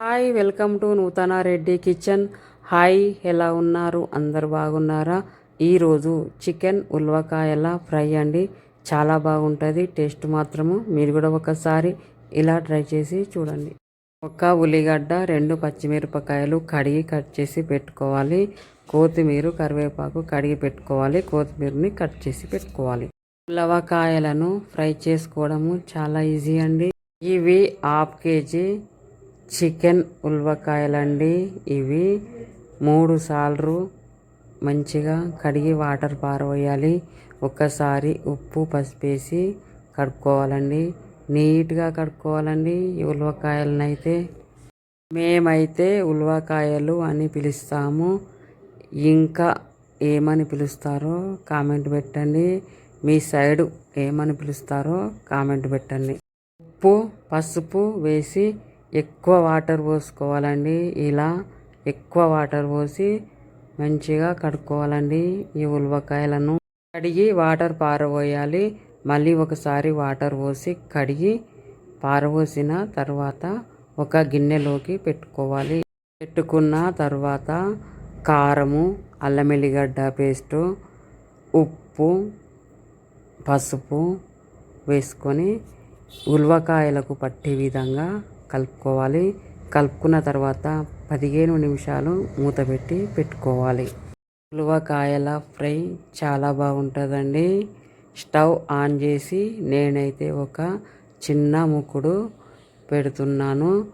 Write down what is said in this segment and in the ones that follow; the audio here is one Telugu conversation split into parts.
హాయ్ వెల్కమ్ టు నూతన రెడ్డి కిచెన్. హాయ్ ఎలా ఉన్నారు? అందరు బాగున్నారా? ఈరోజు చికెన్ ఉల్వకాయల ఫ్రై అండి. చాలా బాగుంటుంది టేస్ట్ మాత్రము. మీరు కూడా ఒకసారి ఇలా ట్రై చేసి చూడండి. ఒక ఉల్లిగడ్డ రెండు పచ్చిమిరపకాయలు కడిగి కట్ చేసి పెట్టుకోవాలి. కొత్తిమీర కరివేపాకు కడిగి పెట్టుకోవాలి. కొత్తిమీరని కట్ చేసి పెట్టుకోవాలి. ఉలవకాయలను ఫ్రై చేసుకోవడము చాలా ఈజీ అండి. ఇవి హాఫ్ కేజీ చికెన్ ఉల్వకాయలండి. ఇవి మూడు సార్లు మంచిగా కడిగి వాటర్ పారవేయాలి. ఒక్కసారి ఉప్పు పసిపేసి కడుక్కోవాలండి. నీట్గా కడుక్కోవాలండి ఈ ఉల్వకాయలనైతే. మేమైతే ఉల్వకాయలు అని పిలుస్తాము. ఇంకా ఏమని పిలుస్తారో కామెంట్ పెట్టండి. మీ సైడు ఏమని పిలుస్తారో కామెంట్ పెట్టండి. ఉప్పు పసుపు వేసి ఎక్కువ వాటర్ పోసుకోవాలండి. ఇలా ఎక్కువ వాటర్ పోసి మంచిగా కడుక్కోవాలండి ఈ ఉల్వకాయలను. కడిగి వాటర్ పారబోయాలి. మళ్ళీ ఒకసారి వాటర్ పోసి కడిగి పారబోసిన తర్వాత ఒక గిన్నెలోకి పెట్టుకోవాలి. పెట్టుకున్న తర్వాత కారము అల్లం ఎల్లిగడ్డ పేస్టు ఉప్పు పసుపు వేసుకొని ఉల్వకాయలకు పట్టే విధంగా కలుపుకోవాలి. కలుపుకున్న తర్వాత పదిహేను నిమిషాలు మూత పెట్టి పెట్టుకోవాలి. ఉలువకాయల ఫ్రై చాలా బాగుంటుందండి. స్టవ్ ఆన్ చేసి నేనైతే ఒక చిన్న ముక్కుడు పెడుతున్నాను.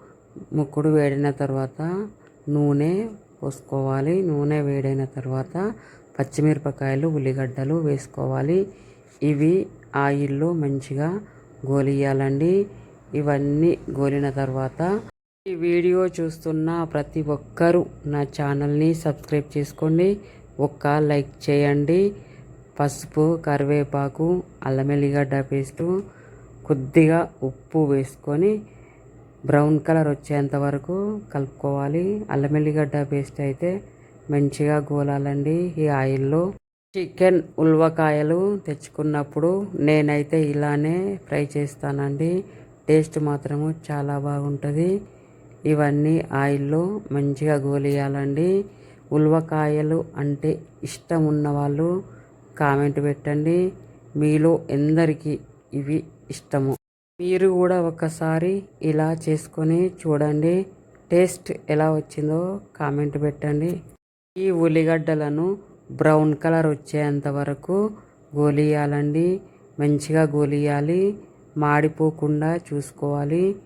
ముక్కుడు వేడిన తర్వాత నూనె పోసుకోవాలి. నూనె వేడైన తర్వాత పచ్చిమిరపకాయలు ఉల్లిగడ్డలు వేసుకోవాలి. ఇవి ఆయిల్లో మంచిగా గోలియాలండి. ఇవన్నీ గోలిన తర్వాత ఈ వీడియో చూస్తున్న ప్రతి ఒక్కరూ నా ఛానల్ని సబ్స్క్రైబ్ చేసుకోండి. ఒక్క లైక్ చేయండి. పసుపు కరివేపాకు అల్లం ఎల్లిగడ్డ పేస్టు కొద్దిగా ఉప్పు వేసుకొని బ్రౌన్ కలర్ వచ్చేంత వరకు కలుపుకోవాలి. అల్లం ఎల్లిగడ్డ పేస్ట్ అయితే మంచిగా గోలాలండి ఈ ఆయిల్లో. చికెన్ ఉల్వకాయలు తెచ్చుకున్నప్పుడు నేనైతే ఇలానే ఫ్రై చేస్తానండి. టేస్ట్ మాత్రము చాలా బాగుంటుంది. ఇవన్నీ ఆయిల్లో మంచిగా గోలియాలండి. ఉల్వకాయలు అంటే ఇష్టం ఉన్నవాళ్ళు కామెంట్ పెట్టండి. మీలో ఎందరికీ ఇవి ఇష్టము? మీరు కూడా ఒకసారి ఇలా చేసుకొని చూడండి. టేస్ట్ ఎలా వచ్చిందో కామెంట్ పెట్టండి. ఈ ఉల్లిగడ్డలను బ్రౌన్ కలర్ వచ్చేంత వరకు గోలియాలండి. మంచిగా గోలియాలి. మాడిపోకుండా చూసుకోవాలి.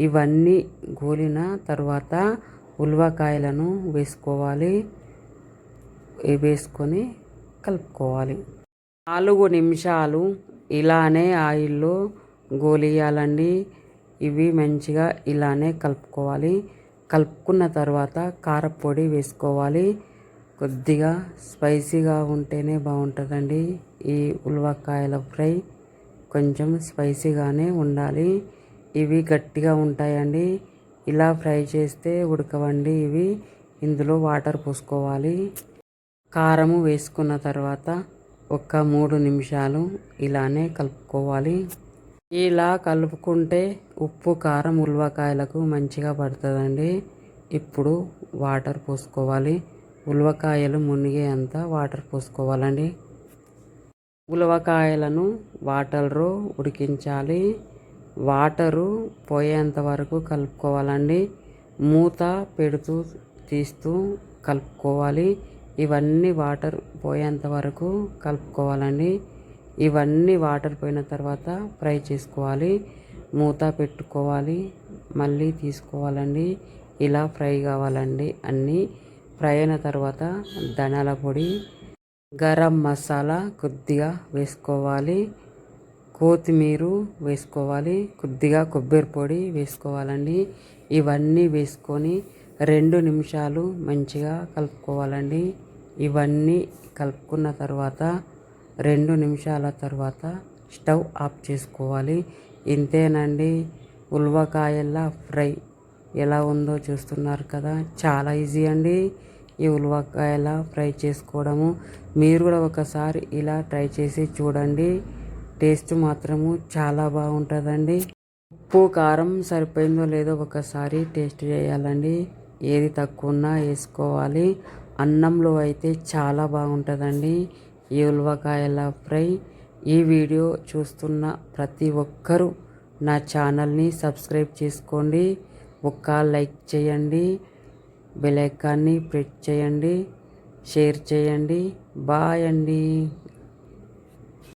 ఇవన్నీ గోలిన తర్వాత ఉల్వకాయలను వేసుకోవాలి. వేసుకొని కలుపుకోవాలి. నాలుగు నిమిషాలు ఇలానే ఆయిల్లో గోలియాలండి. ఇవి మంచిగా ఇలానే కలుపుకోవాలి. కలుపుకున్న తర్వాత కారపొడి వేసుకోవాలి. కొద్దిగా స్పైసీగా ఉంటేనే బాగుంటుందండి ఈ ఉల్వకాయల ఫ్రై. కొంచెం స్పైసీగానే ఉండాలి. ఇవి గట్టిగా ఉంటాయండి. ఇలా ఫ్రై చేస్తే ఉడకవండి ఇవి. ఇందులో వాటర్ పోసుకోవాలి. కారము వేసుకున్న తర్వాత ఒక మూడు నిమిషాలు ఇలానే కలుపుకోవాలి. ఇలా కలుపుకుంటే ఉప్పు కారం ఉల్వకాయలకు మంచిగా పడుతుందండి. ఇప్పుడు వాటర్ పోసుకోవాలి. ఉల్వకాయలు మునిగే అంత వాటర్ పోసుకోవాలండి. ఉలవకాయలను వాటర్లో ఉడికించాలి. వాటరు పోయేంత వరకు కలుపుకోవాలండి. మూత పెడుతూ తీస్తూ కలుపుకోవాలి. ఇవన్నీ వాటర్ పోయేంత వరకు కలుపుకోవాలండి. ఇవన్నీ వాటర్ పోయిన తర్వాత ఫ్రై చేసుకోవాలి. మూత పెట్టుకోవాలి. మళ్ళీ తీసుకోవాలండి. ఇలా ఫ్రై కావాలండి అన్నీ. ఫ్రై అయిన తర్వాత ధనాల పొడి గరం మసాలా కొద్దిగా వేసుకోవాలి. కొత్తిమీర వేసుకోవాలి. కొద్దిగా కొబ్బరి పొడి వేసుకోవాలండి. ఇవన్నీ వేసుకొని రెండు నిమిషాలు మంచిగా కలుపుకోవాలండి. ఇవన్నీ కలుపుకున్న తర్వాత రెండు నిమిషాల తర్వాత స్టవ్ ఆఫ్ చేసుకోవాలి. ఇంతేనండి. ఉల్వకాయల ఫ్రై ఎలా ఉందో చూస్తున్నారు కదా. చాలా ఈజీ అండి. ఈ ఉల్వకాయల ఫ్రై చేసుకోవడము. మీరు కూడా ఒకసారి ఇలా ట్రై చేసి చూడండి. టేస్ట్ మాత్రము చాలా బాగుంటుందండి. ఉప్పు కారం సరిపోయిందో లేదో ఒకసారి టేస్ట్ చేయాలండి. ఏది తక్కువ ఉన్నా వేసుకోవాలి. అన్నంలో అయితే చాలా బాగుంటుందండి ఈ ఉలవకాయల ఫ్రై. ఈ వీడియో చూస్తున్న ప్రతి ఒక్కరూ నా ఛానల్ని సబ్స్క్రైబ్ చేసుకోండి. ఒక్క లైక్ చేయండి. బెల్ ఐకాన్ని ప్రెస్ చేయండి షేర్ చేయండి బాయ్ అండి.